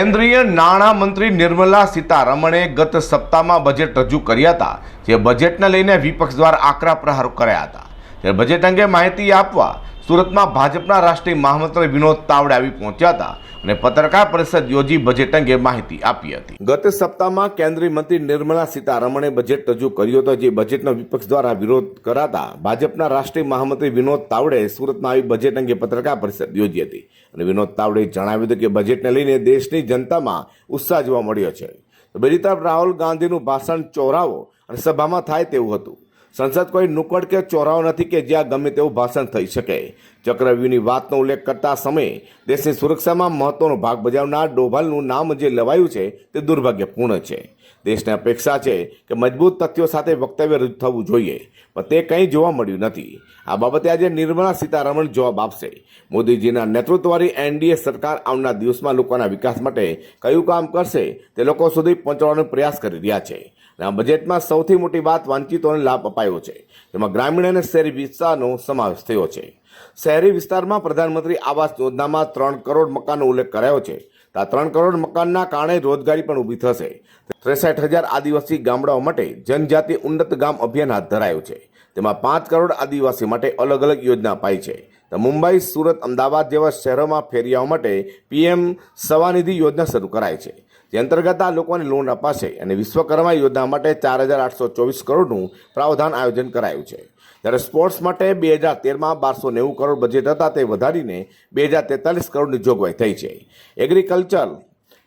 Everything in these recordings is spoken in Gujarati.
કેન્દ્રીય નાણામંત્રી નિર્મલા સીતારમણે ગત સપ્તાહમાં બજેટ રજૂ કર્યા હતા, જે બજેટને લઈને વિપક્ષ દ્વારા આકરા પ્રહારો કર્યા હતા. ત્યારે બજેટ અંગે માહિતી આપવા સુરતમાં ભાજપના રાષ્ટ્રીય મહામંત્રી વિનોદ તાવડે આવી પહોંચ્યા હતા અને પત્રકાર પરિષદ યોજી બજેટ અંગે માહિતી આપી હતી. ગત સપ્તાહમાં કેન્દ્રીય મંત્રી નિર્મલા સીતારમણે બજેટ રજૂ કર્યું હતો જે બજેટનો વિપક્ષ દ્વારા વિરોધ કરાતા ભાજપના રાષ્ટ્રીય મહામંત્રી વિનોદ તાવડે સુરતમાં આવી બજેટ અંગે પત્રકાર પરિષદ યોજી હતી. અને વિનોદ તાવડે જણાવ્યું હતું કે બજેટને લઈને દેશની જનતામાં ઉત્સાહ જોવા મળ્યો છે. બીજી તરફ રાહુલ ગાંધીનું ભાષણ ચોરાવો અને સભામાં થાય તેવું હતું. સંસદ કોઈ નુકડ કે ચોરાઓ નથી કે જ્યાં ગમે તેવું ભાષણ થઈ શકે. ચક્રવ્યૂહની વાતનો ઉલ્લેખ કરતા સમયે દેશની સુરક્ષામાં મહત્વનો ભાગ ભજવનાર ડોભાલનું નામ જે લેવાયું છે તે દુર્ભાગ્યપૂર્ણ છે. દેશને અપેક્ષા છે કે મજબૂત તથ્યો સાથે વક્તવ્ય રજૂ થવું જોઈએ, પણ તે કંઈ જોવા મળ્યું નથી. આ બાબતે આજે નિર્મલા સીતારમણ જવાબ આપશે. મોદીજીના નેતૃત્વવાળી એનડીએ સરકાર આવનાર દિવસમાં લોકોના વિકાસ માટે કયું કામ કરશે તે લોકો સુધી પહોંચાડવાનો પ્રયાસ કરી રહ્યા છે. આ બજેટમાં સૌથી મોટી વાત વંચિતોને લાભ અપાયો છે. જેમાં ગ્રામીણ અને શહેરી વિસ્તારનો સમાવેશ થયો છે. શહેરી વિસ્તારમાં પ્રધાનમંત્રી આવાસ યોજનામાં ત્રણ કરોડ મકાનનો ઉલ્લેખ કરાયો છે. આ ત્રણ કરોડ મકાનના કારણે રોજગારી પણ ઊભી થશે. ત્રેસઠ હજાર આદિવાસી ગામડાઓ માટે જનજાતિ ઉન્નત ગામ અભિયાન હાથ ધરાયું છે. તેમાં પાંચ કરોડ આદિવાસી માટે અલગ અલગ યોજના અપાઈ છે. તો મુંબઈ, સુરત, અમદાવાદ જેવા શહેરોમાં ફેરિયાઓ માટે પીએમ સવાનિધિ યોજના શરૂ કરાઈ છે. જે અંતર્ગત આ લોકોને લોન અપાશે અને વિશ્વકર્મા યોજના માટે ચાર હજાર આઠસો ચોવીસ કરોડનું પ્રાવધાન આયોજન કરાયું છે. જ્યારે સ્પોર્ટ્સ માટે બે હજાર તેરમાં બારસો નેવું કરોડ બજેટ હતા તે વધારીને બે હજાર તેતાલીસ કરોડની જોગવાઈ થઈ છે. એગ્રીકલ્ચર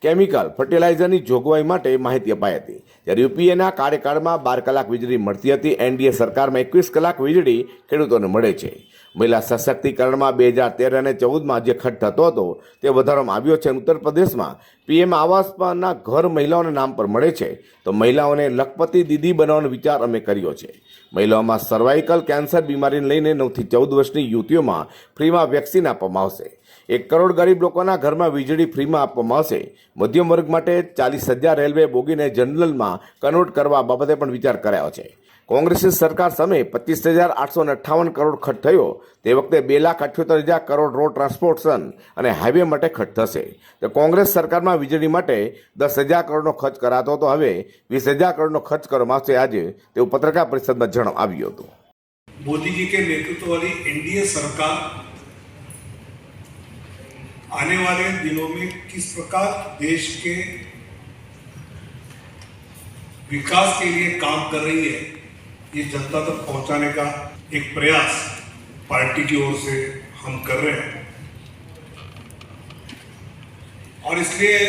કેમિકલ ફર્ટિલાઇઝરની જોગવાઈ માટે માહિતી અપાઈ હતી. જ્યારે યુપીએના કાર્યકાળમાં બાર કલાક વીજળી મળતી હતી, એનડીએ સરકારમાં એકવીસ કલાક વીજળી ખેડૂતોને મળે છે. મહિલા સશક્તિકરણમાં બે હજાર તેર અને ચૌદમાં જે ખર્ચ થતો હતો તે વધારવામાં આવ્યો છે ઉત્તર પ્રદેશમાં પીએમ આવાસના ઘર મહિલાઓના નામ પર મળે છે. તો મહિલાઓને લખપતિ દીદી બનાવવાનો વિચાર અમે કર્યો છે. મહિલાઓમાં સર્વાઇકલ કેન્સર બીમારીને લઈને નવથી ચૌદ વર્ષની યુવતીઓમાં ફ્રીમાં વેક્સિન આપવામાં આવશે. એક કરોડ ગરીબ લોકોના ઘરમાં વીજળી ફ્રીમાં આપવામાં આવશે. મધ્યમ વર્ગ માટે ચાલીસ હજાર રેલવે બોગીને જનરલમાં કન્વર્ટ કરવા બાબતે પણ વિચાર કરાયો છે. કોંગ્રેસની સરકાર સામે પચીસ હજાર આઠસો અઠ્ઠાવન કરોડ ખર્ચ થયો. તે વખતે બે લાખ અઠ્યોતેર હજાર કરોડ રોડ ટ્રાન્સપોર્ટેશન અને હાઈવે માટે ખર્ચ થશે. તો કોંગ્રેસ સરકારમાં વીજળી માટે દસ હજાર કરોડનો ખર્ચ કરાતો હતો હવે વીસ હજાર કરોડનો ખર્ચ કરવામાં આવશે આજે તેવું પત્રકાર પરિષદમાં જણાવ આવ્યું હતું मोदी जी के नेतृत्व वाली एनडीए सरकार आने वाले दिनों में किस प्रकार देश के विकास के लिए काम कर रही है ये जनता तक पहुंचाने का एक प्रयास पार्टी की ओर से हम कर रहे हैं और इसलिए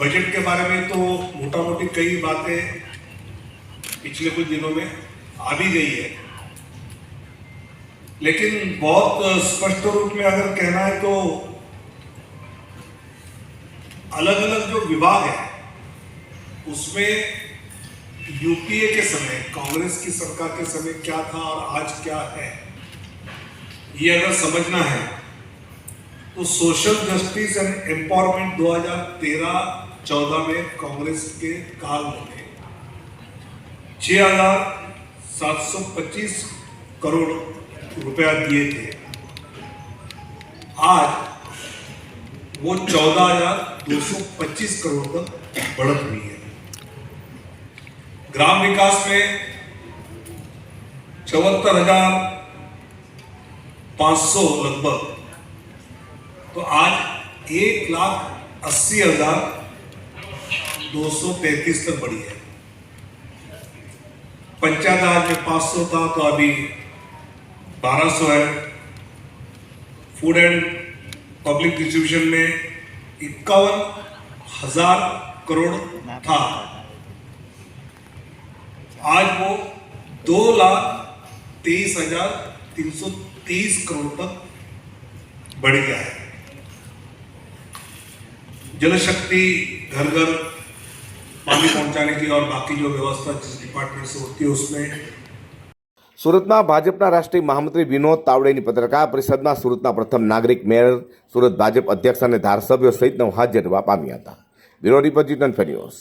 बजट के बारे में तो मोटा मोटी कई बातें पिछले कुछ दिनों में आ भी गई है। लेकिन बहुत स्पष्ट रूप में अगर कहना है तो अलग अलग जो विभाग है, उसमें यूपीए के समय, कांग्रेस की सरकार के समय क्या था और आज क्या है, ये अगर समझना है तो सोशल जस्टिस एंड एम्पावरमेंट 2013-14 में कांग्रेस के काल में छह हज़ार सात सौ पच्चीस करोड़ रुपया दिए थे। आज वो चौदह हज़ार दो सौ पच्चीस करोड़ तक बढ़त हुई है। ग्राम विकास में चौहत्तर हज़ार पाँच सौ लगभग तो आज एक लाख अस्सी हज़ार दो सौ तैतीस तक बढ़ी है। पंचायत में पाँच सौ था तो अभी बारह सौ है। फ़ूड एंड पब्लिक डिस्ट्रीब्यूशन में इक्यावन हज़ार करोड़ था। आज वो दो लाख तेईस हज़ार तीन सौ तीस करोड़ तक बढ़ गया है। जल शक्ति घर घर पानी पहुंचाने की और बाकी जो व्यवस्था जिस डिपार्टमेंट से होती है उसमें સુરતમાં ભાજપના રાષ્ટ્રીય મહામંત્રી વિનોદ તાવડેની પત્રકાર પરિષદમાં સુરતના પ્રથમ નાગરિક મેયર સુરત ભાજપ અધ્યક્ષ અને ધારાસભ્યો સહિતનો હાજર રહેવા પામ્યા હતા બ્યુરો રિપોર્ટ જીતન ફેન્યુઝ